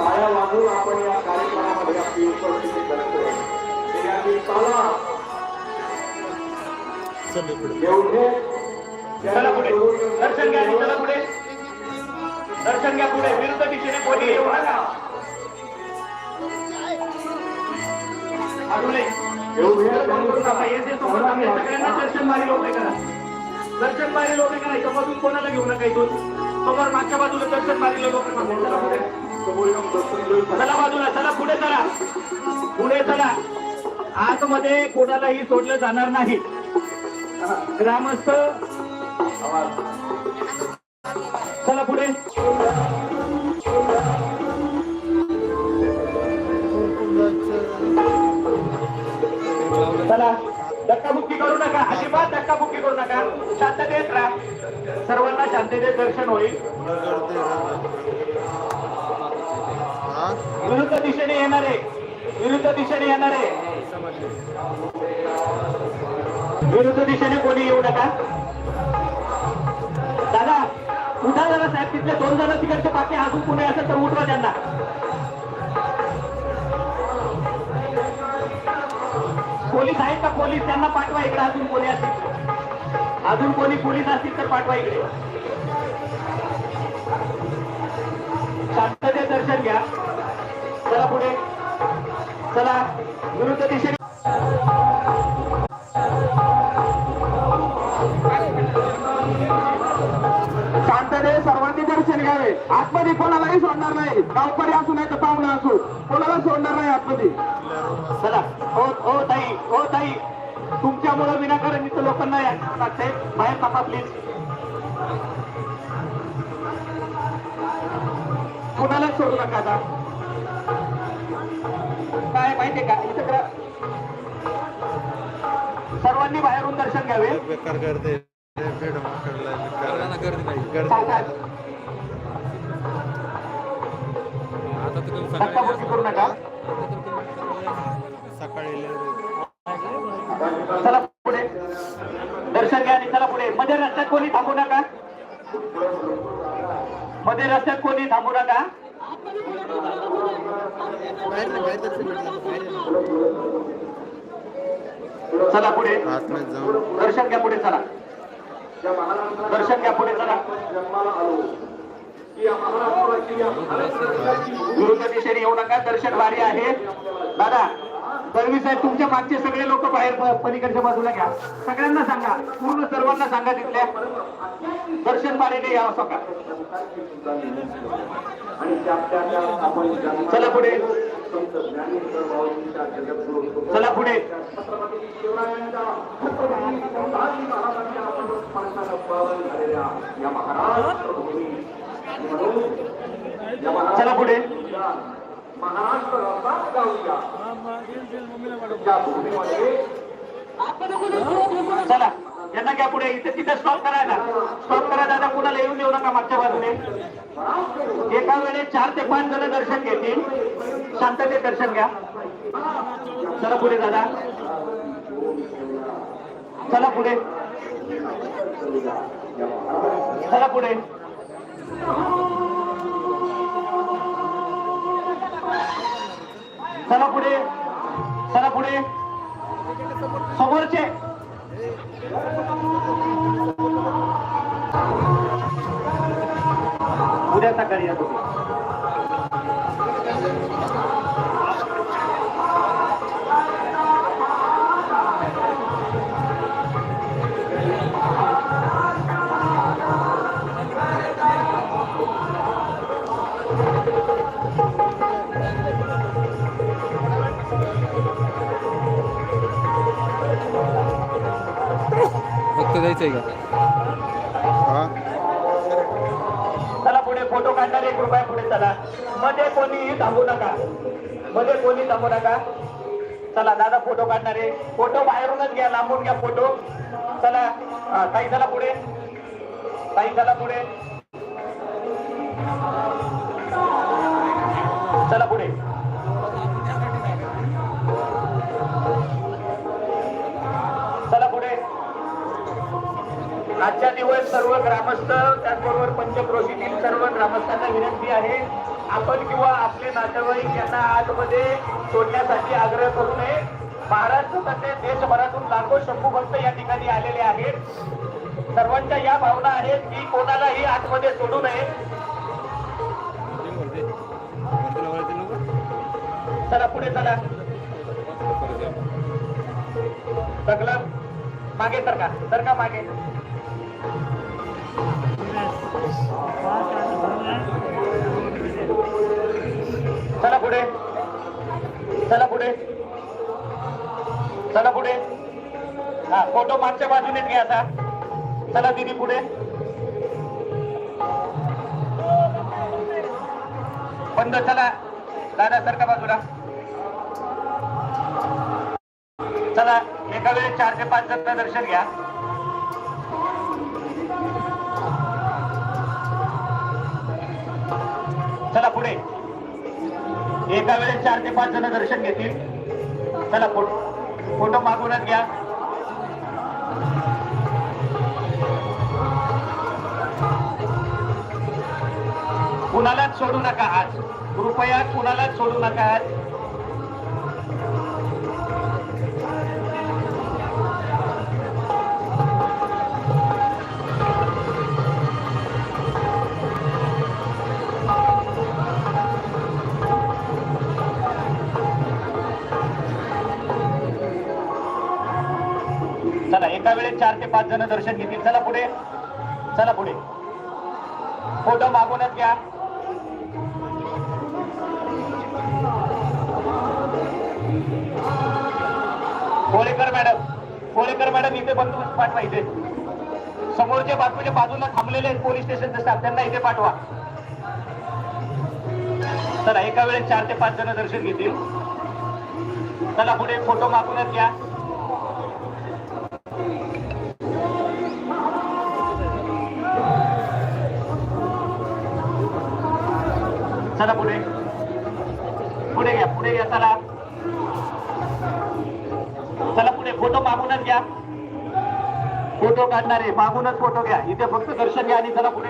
टाळ्या वाजवून आपण या कार्यक्रमामध्ये आपली उपस्थिती पुढे. दर्शन घ्या चला पुढे. दर्शन घ्या पुढे. विरुद्ध दिशेने आम्ही सगळ्यांना दर्शन मारी उभे करा दर्शन मारी उभे करा इथं कोणाला घेऊ नका इथून. समोर मागच्या बाजूला दर्शन मारी लोक चला बाजूला चला पुढे चला. पुढे चला. आतमध्ये कोणालाही सोडलं जाणार नाही. ग्रामस्थ. चला पुढे. चला. धक्काबुक्की करू नका. अजिबात धक्काबुक्की करू नका. शांततेत राहा. सर्वांना शांततेत दर्शन होईल. विरुद्ध दिशेने येणारे विरुद्ध दिशेने येणारे विरुद्ध दिशेने कोणी येऊ नका. दादा उठा जरा साहेब तिथले दोन जण तिकडचे पाके अजून कुणी असेल तर उठवा त्यांना. पोलीस आहेत का पोलीस? त्यांना पाठवा इकडे अजून कोणी असतील अजून कोणी पोलीस असतील तर पाठवा इकडे. दर्शन घ्या. चला पुढे. चला. विरुद्ध दिशेने. शांतते सर्वांनी दर्शन घ्यावे. आतमध्ये कोणालाही सोडणार नाही. गावकरी असू नाही तर पाहुणा असू. कोणाला सोडणार नाही आतमध्ये? चला. हो हो ताई. हो ताई. तुमच्यामुळे विनाकारण इथं लोकांना लागते. बाहेर थांबा प्लीज कुणालाच सोडू नका आता? काय माहितीये का? इथं करा. सर्वांनी बाहेरून दर्शन घ्यावे. बेकार धक्काबुक्की करू नका. सकाळी चला पुढे. दर्शन घ्या आणि चला पुढे. मध्ये रस्त्यात कोणी थांबू नका. मध्ये रस्त्यात कोणी थांबू नका. चला पुढे. दर्शन घ्या पुढे चला. दर्शन घ्या पुढे चला. विरुद्ध दिशेने येऊ नका दर्शन वारी आहे. दादा दरवी साहेब तुमच्या मागचे सगळे लोक बाहेर पलीकडच्या बाजूला घ्या. सगळ्यांना सांगा. पूर्ण सर्वांना सांगा तिथल्या दर्शन पाण्याने यावं सका चला पुढे. चला पुढे. चला पुढे. चला यांना घ्या पुढे. इथे तिथे स्टॉप करायला. स्टॉप करा दादा. कुणाला येऊन देऊ नका मागच्या बाजूने. एका वेळेस चार ते पाच जण दर्शन घेतील. शांततेत दर्शन घ्या. चला पुढे दादा. चला पुढे. चला पुढे. चला पुढे चला पुढे समोरचे उद्या सकाळी या तुम्ही फक्त जायचंय का? हा? चला पुढे फोटो काढणारे एक रुपया पुढे चला. मध्ये कोणीही थांबू नका. मध्ये कोणी थांबू नका. चला दादा फोटो काढणारे. फोटो बाहेरूनच घ्या लांबून घ्या फोटो. चला हा, ताई चला पुढे. ताई चला पुढे. चला पुढे. चला सर्व ग्रामस्थ त्याचबरोबर पंचक्रोशीतील सर्व ग्रामस्थांना विनंती आहे आपण किंवा आपले नातेवाईक यांना आतमध्ये सोडण्यासाठी आग्रह करू नये. महाराष्ट्र तसेच देशभरातून लाखो शंभू भक्त या ठिकाणी आलेले आहेत. सर्वांच्या या भावना आहेत की कोणालाही आतमध्ये सोडू नये. चला पुढे चला. सगळं मागे तर का? तर का मागे? चला पुढे. चला पुढे. चला पुढे. हा फोटो मागच्या बाजूनेच घ्या आता. चला दिदी पुढे. बंद चला. दादा बाजूला. चला एका वेळेस चार ते पाच जण दर्शन घ्या. चला पुढे. एका वेळेस चार ते पाच जण दर्शन घेतील. चला फोटो फोटो मागूनच घ्या. कुणालाच सोडू नका आज. कृपया कुणालाच सोडू नका आज. चार ते पाच जण दर्शन घेतील. चला पुढे. चला पुढे. फोटो मागूनच घ्या. कोळेकर मॅडम. कोळेकर मॅडम इथे बंदोबस्त पाठवा इथे. समोरच्या बाजूच्या बाजूला थांबलेले आहेत पोलीस स्टेशन जसं त्यांना इथे पाठवा. चला एका वेळेस चार ते पाच जण दर्शन घेतील. चला पुढे फोटो मागूनच घ्या. चला पुढे. पुढे घ्या पुढे घ्या चला. चला पुढे फोटो मागूनच घ्या. फोटो काढणारे मागूनच फोटो घ्या. इथे फक्त दर्शन घ्या आणि चला पुढे.